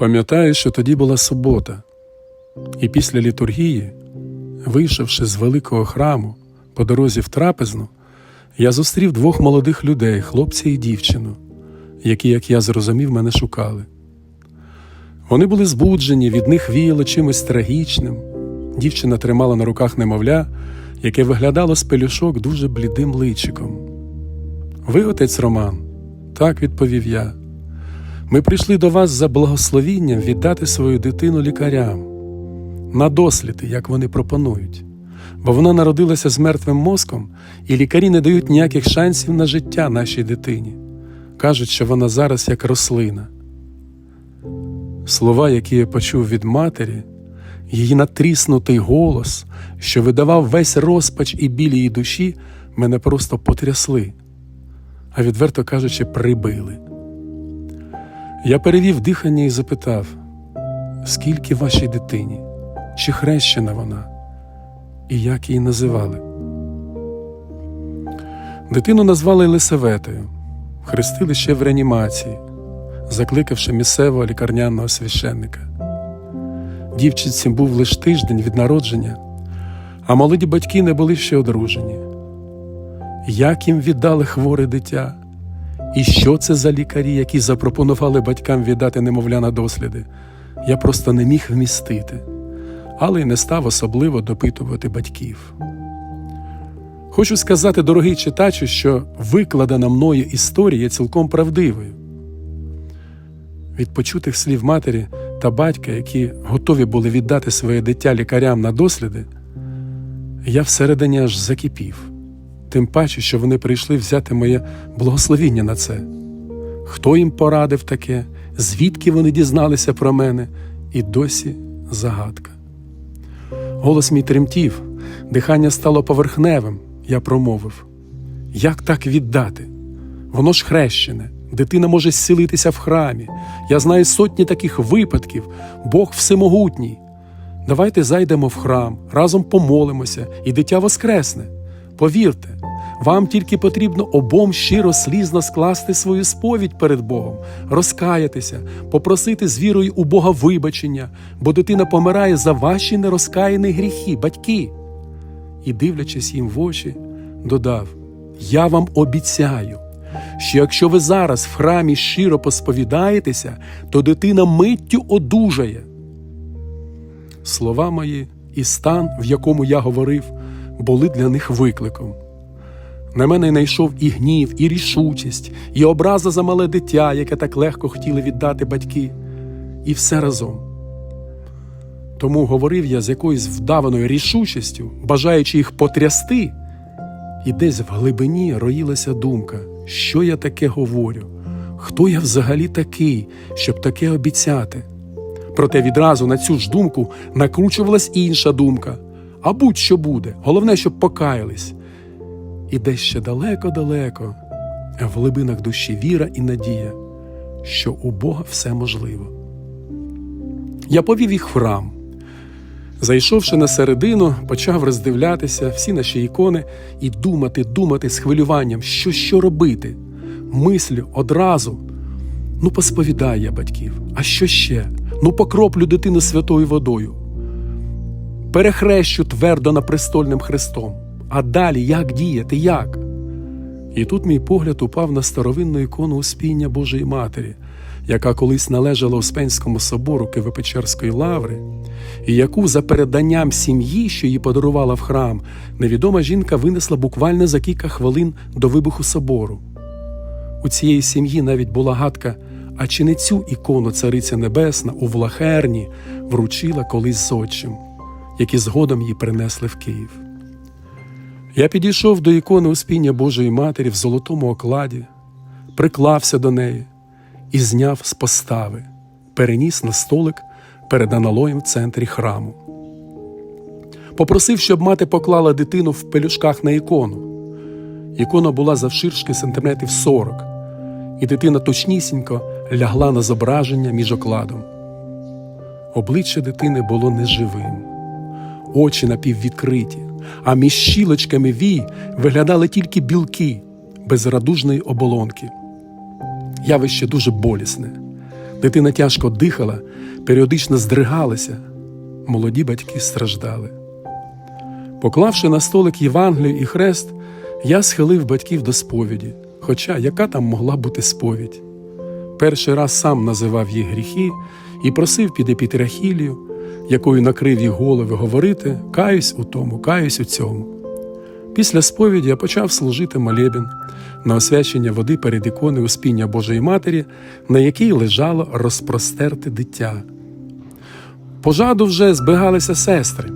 Пам'ятаю, що тоді була субота, і після літургії, вийшовши з великого храму по дорозі в трапезну, я зустрів двох молодих людей, хлопця і дівчину, які, як я зрозумів, мене шукали. Вони були збуджені, від них віяло чимось трагічним. Дівчина тримала на руках немовля, яке виглядало з пелюшок дуже блідим личиком. Ви, отець Роман, так відповів я. Ми прийшли до вас за благословінням віддати свою дитину лікарям на досліди, як вони пропонують. Бо вона народилася з мертвим мозком, і лікарі не дають ніяких шансів на життя нашій дитині. Кажуть, що вона зараз як рослина. Слова, які я почув від матері, її натріснутий голос, що видавав весь розпач і біль її душі, мене просто потрясли, а відверто кажучи, прибили. Я перевів дихання і запитав, скільки вашій дитині, чи хрещена вона, і як її називали. Дитину назвали Лисаветою, хрестили ще в реанімації, закликавши місцевого лікарняного священника. Дівчинці був лише тиждень від народження, а молоді батьки не були ще одружені. Як їм віддали хворе дитя? І що це за лікарі, які запропонували батькам віддати немовля на досліди? Я просто не міг вмістити, але й не став особливо допитувати батьків. Хочу сказати, дорогий читачу, що викладена мною історія цілком правдивою. Від почутих слів матері та батька, які готові були віддати своє дитя лікарям на досліди, я всередині аж закипів тим паче, що вони прийшли взяти моє благословіння на це. Хто їм порадив таке, звідки вони дізналися про мене, і досі загадка. Голос мій тремтів, дихання стало поверхневим, я промовив як так віддати? Воно ж хрещене, дитина може зцілитися в храмі. Я знаю сотні таких випадків, Бог всемогутній. Давайте зайдемо в храм, разом помолимося, і дитя воскресне. Повірте, вам тільки потрібно обом щиро слізно скласти свою сповідь перед Богом, розкаятися, попросити з вірою у Бога вибачення, бо дитина помирає за ваші нерозкаяні гріхи, батьки. І, дивлячись їм в очі, додав: Я вам обіцяю, що якщо ви зараз в храмі щиро посповідаєтеся, то дитина миттю одужає. Слова мої і стан, в якому я говорив, були для них викликом. На мене найшов і гнів, і рішучість, і образа за мале дитя, яке так легко хотіли віддати батьки, і все разом. Тому говорив я з якоюсь вдаваною рішучістю, бажаючи їх потрясти, і десь в глибині роїлася думка, що я таке говорю, хто я взагалі такий, щоб таке обіцяти. Проте відразу на цю ж думку накручувалась інша думка. А будь-що буде, головне, щоб покаялись. І десь ще далеко-далеко, в глибинах душі віра і надія, що у Бога все можливо. Я повів їх в храм. Зайшовши на середину, почав роздивлятися всі наші ікони і думати, думати з хвилюванням, що що робити. Мислю одразу. Ну, посповідаю я батьків, а що ще? Ну, покроплю дитину святою водою. Перехрещу твердо на престольним хрестом. А далі як діяти, як? І тут мій погляд упав на старовинну ікону Успіння Божої Матері, яка колись належала Успенському собору Києво-Печерської лаври, і яку за переданням сім'ї, що її подарувала в храм, невідома жінка винесла буквально за кілька хвилин до вибуху собору. У цієї сім'ї навіть була гадка, а чи не цю ікону Цариця Небесна у Влахерні вручила колись зодчим, які згодом її принесли в Київ. Я підійшов до ікони Успіння Божої Матері в золотому окладі, приклався до неї і зняв з постави, переніс на столик перед аналоєм в центрі храму. Попросив, щоб мати поклала дитину в пелюшках на ікону. Ікона була завширшки сантиметрів 40, і дитина точнісінько лягла на зображення між окладом. Обличчя дитини було неживим, очі напіввідкриті, а між щілочками вій виглядали тільки білки без радужної оболонки. Явище дуже болісне. Дитина тяжко дихала, періодично здригалася, молоді батьки страждали. Поклавши на столик Євангелію і хрест, я схилив батьків до сповіді, хоча яка там могла бути сповідь. Перший раз сам називав їх гріхи і просив під епітрахілію, якою накрив їх голови, говорити каюсь у тому, каюсь у цьому. Після сповіді я почав служити молебен на освячення води перед іконою Успіння Божої Матері, на якій лежало розпростерте дитя. Пожаду вже збігалися сестри.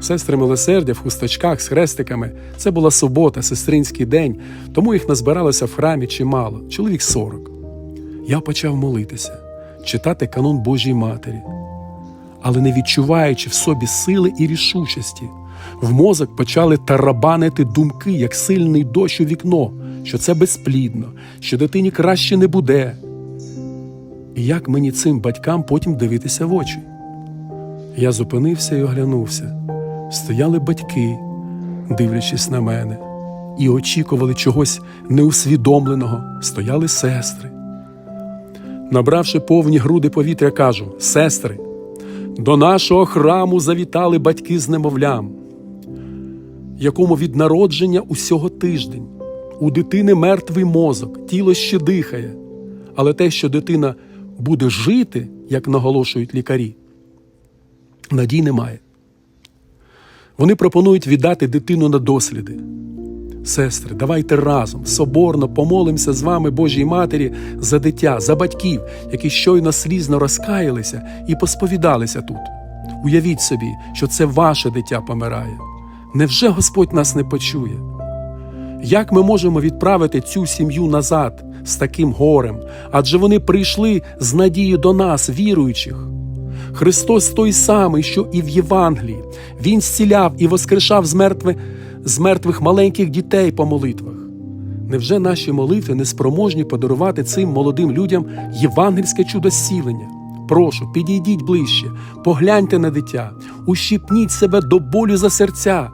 Сестри милосердя в хусточках з хрестиками. Це була субота, сестринський день, тому їх назбиралося в храмі чимало, чоловік сорок. Я почав молитися, читати канон Божій Матері, але не відчуваючи в собі сили і рішучості, в мозок почали тарабанити думки, як сильний дощ у вікно, що це безплідно, що дитині краще не буде. І як мені цим батькам потім дивитися в очі? Я зупинився і оглянувся. Стояли батьки, дивлячись на мене, і очікували чогось неусвідомленого, стояли сестри. Набравши повні груди повітря, кажу: сестри, до нашого храму завітали батьки з немовлям, якому від народження усього тиждень. У дитини мертвий мозок, тіло ще дихає, але те, що дитина буде жити, як наголошують лікарі, надій немає. Вони пропонують віддати дитину на досліди. Сестри, давайте разом, соборно помолимося з вами, Божій Матері, за дитя, за батьків, які щойно слізно розкаялися і посповідалися тут. Уявіть собі, що це ваше дитя помирає. Невже Господь нас не почує? Як ми можемо відправити цю сім'ю назад з таким горем? Адже вони прийшли з надією до нас, віруючих. Христос той самий, що і в Євангелії. Він зціляв і воскрешав з, мертвих, з мертвих маленьких дітей по молитвах. Невже наші молитви не спроможні подарувати цим молодим людям євангельське чудо зцілення? Прошу, підійдіть ближче, погляньте на дитя, ущипніть себе до болю за серця,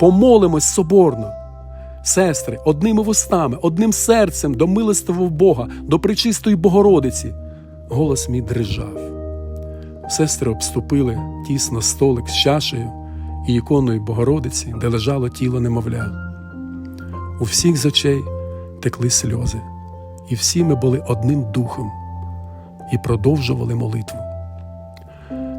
помолимось соборно. Сестри, одними вустами, одним серцем до милостивого Бога, до пречистої Богородиці. Голос мій дрижав. Сестри обступили тісно столик з чашею і іконою Богородиці, де лежало тіло немовля. У всіх з очей текли сльози, і всі ми були одним духом і продовжували молитву.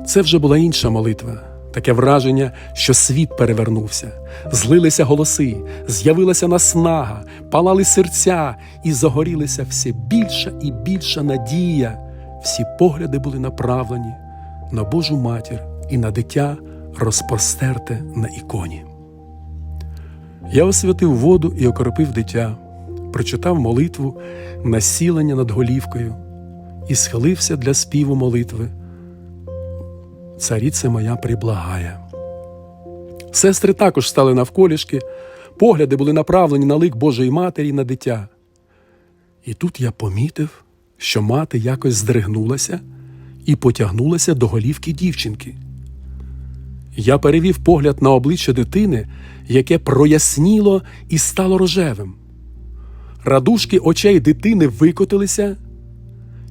Це вже була інша молитва, таке враження, що світ перевернувся, злилися голоси, з'явилася наснага, палали серця і загорілися все більша і більша надія. Всі погляди були направлені на Божу матір і на дитя, розпростерте на іконі. Я освятив воду і окропив дитя, прочитав молитву, насілення над голівкою і схилився для співу молитви. Царіце моя приблагає. Сестри також стали навколішки, погляди були направлені на лик Божої Матері на дитя. І тут я помітив, що мати якось здригнулася і потягнулася до голівки дівчинки. Я перевів погляд на обличчя дитини, яке проясніло і стало рожевим. Радушки очей дитини викотилися,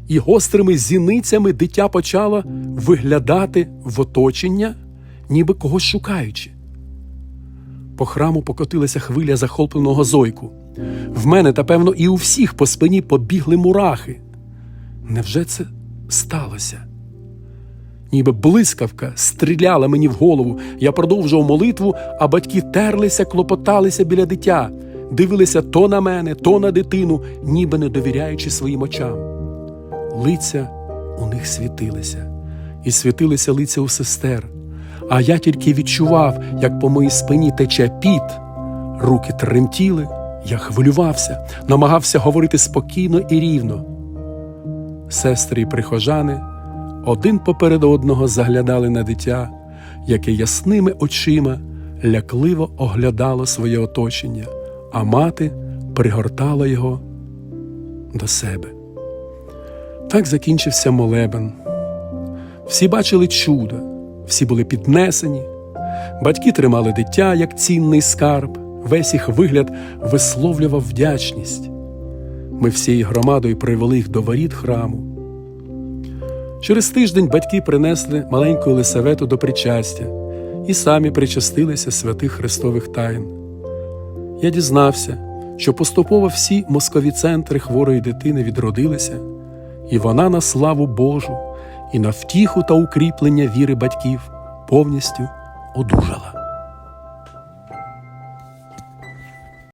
і гострими зіницями дитя почало виглядати в оточення, ніби когось шукаючи. По храму покотилася хвиля захопленого зойку. В мене, та певно, і у всіх по спині побігли мурахи. Невже це сталося? Ніби блискавка стріляла мені в голову. Я продовжував молитву, а батьки терлися, клопоталися біля дитя, дивилися то на мене, то на дитину, ніби не довіряючи своїм очам. Лиця у них світилися, і світилися лиця у сестер. А я тільки відчував, як по моїй спині тече піт. Руки тремтіли, я хвилювався, намагався говорити спокійно і рівно. Сестри і прихожани один поперед одного заглядали на дитя, яке ясними очима лякливо оглядало своє оточення, а мати пригортала його до себе. Так закінчився молебен. Всі бачили чудо, всі були піднесені, батьки тримали дитя як цінний скарб, весь їх вигляд висловлював вдячність. Ми всією громадою привели їх до воріт храму. Через тиждень батьки принесли маленьку Лисавету до причастя і самі причастилися святих Христових тайн. Я дізнався, що поступово всі мозкові центри хворої дитини відродилися, і вона на славу Божу і на втіху та укріплення віри батьків повністю одужала.